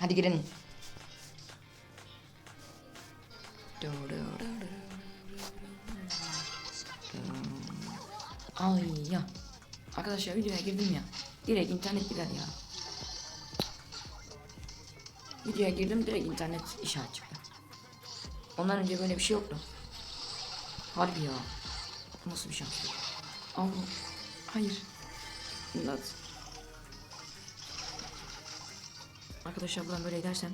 Hadi girin. Ay ya. Arkadaşlar videoya girdim ya. Direkt internet gider ya. Videoya girdim direkt internet işaret çıktı. Ondan önce böyle bir şey yoktu. Harbi ya. Nasıl bir şans? Allah. Hayır. İmdat. Arkadaşlar buradan böyle gidersem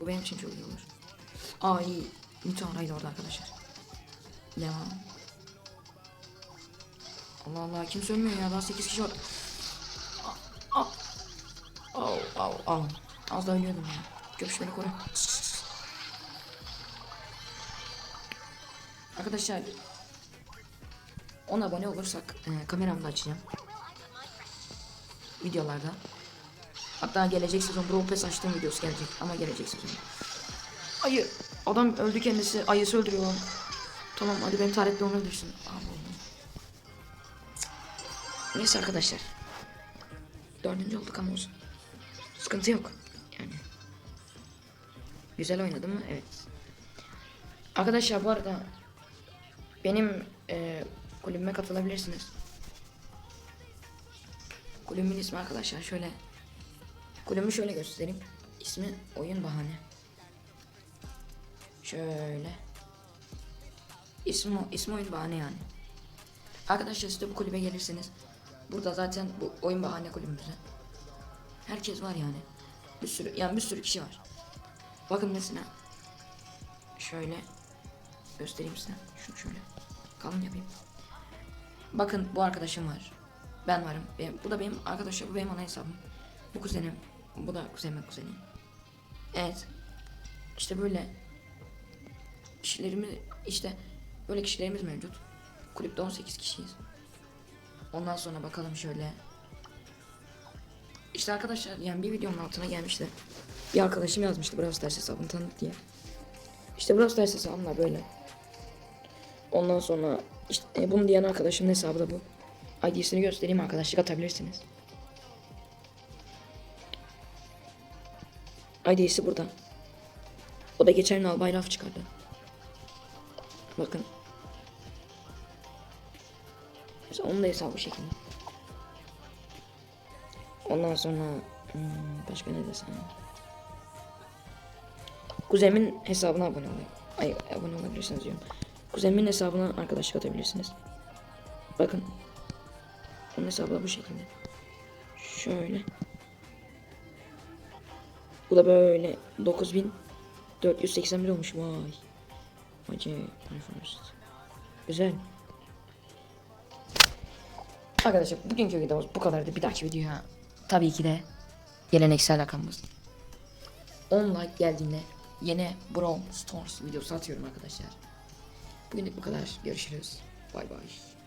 bu benim için çok iyi olur. Ay müteahhit orada arkadaşlar. Devam. Allah Allah kimse ölmüyor ya daha 8 kişi var. Au au au au. Az daha ölüyordum ya. Köpüş beni koru. Arkadaşlar 10 abone olursak e, kameramı da açacağım. Videolarda. Hatta gelecek sezon Brawl Pass açtığım videosu gelecek ama gelecek sezon. Ayı. Adam öldü kendisi. Ayısı öldürüyor lan. Tamam hadi benim taretle onu öldürsün. Neyse arkadaşlar. Dördüncü olduk ama olsun. Sıkıntı yok. Yani. Güzel oynadım mı? Evet. Arkadaşlar bu arada benim e, kulübüme katılabilirsiniz. Kulübümün ismi arkadaşlar şöyle. Kulübümü şöyle göstereyim. İsmi Oyun Bahane. Şöyle. İsmi, ismi Oyun Bahane yani. Arkadaşlar siz de bu kulübe gelirseniz burada zaten bu oyun bahane kulübümüzde. Herkes var yani. Bir sürü yani bir sürü kişi var. Bakın mesela şöyle göstereyim size. Şunu şöyle kalın yapayım. Bakın bu arkadaşım var. Ben varım. Benim, bu da benim arkadaşım. Bu benim ana hesabım. Bu kuzenim. Bu da kuzenimin kuzeni. Evet. İşte böyle kişilerimiz işte böyle kişilerimiz mevcut. Kulüpte 18 kişiyiz. Ondan sonra bakalım şöyle. İşte arkadaşlar yani bir videonun altına gelmişti. Bir arkadaşım yazmıştı Brawl Stars hesabını tanıt diye. İşte Brawl Stars hesabım böyle. Ondan sonra işte e, bunu diyen arkadaşımın hesabı da bu. ID'sini göstereyim arkadaşlık atabilirsiniz. ID'si burada. O da geçen gün albay laf çıkardı. Bakın. Mesela onun da hesabı bu şekilde. Ondan sonra hmm, başka ne desem. Kuzenimin hesabına abone olayım. Ay abone olabilirsiniz diyorum. Kuzenimin hesabına arkadaşlık atabilirsiniz. Bakın. Onun hesabı bu şekilde. Şöyle. Bu da böyle 9481 olmuş vay. Acayip. Güzel. Arkadaşlar bugünkü videomuz bu kadardı. Bir dahaki videoya tabii ki de geleneksel rakamımız. 10 like geldiğinde yine Brawl Stars videosu atıyorum arkadaşlar. Bugünlük bu kadar. Görüşürüz. Bay bay.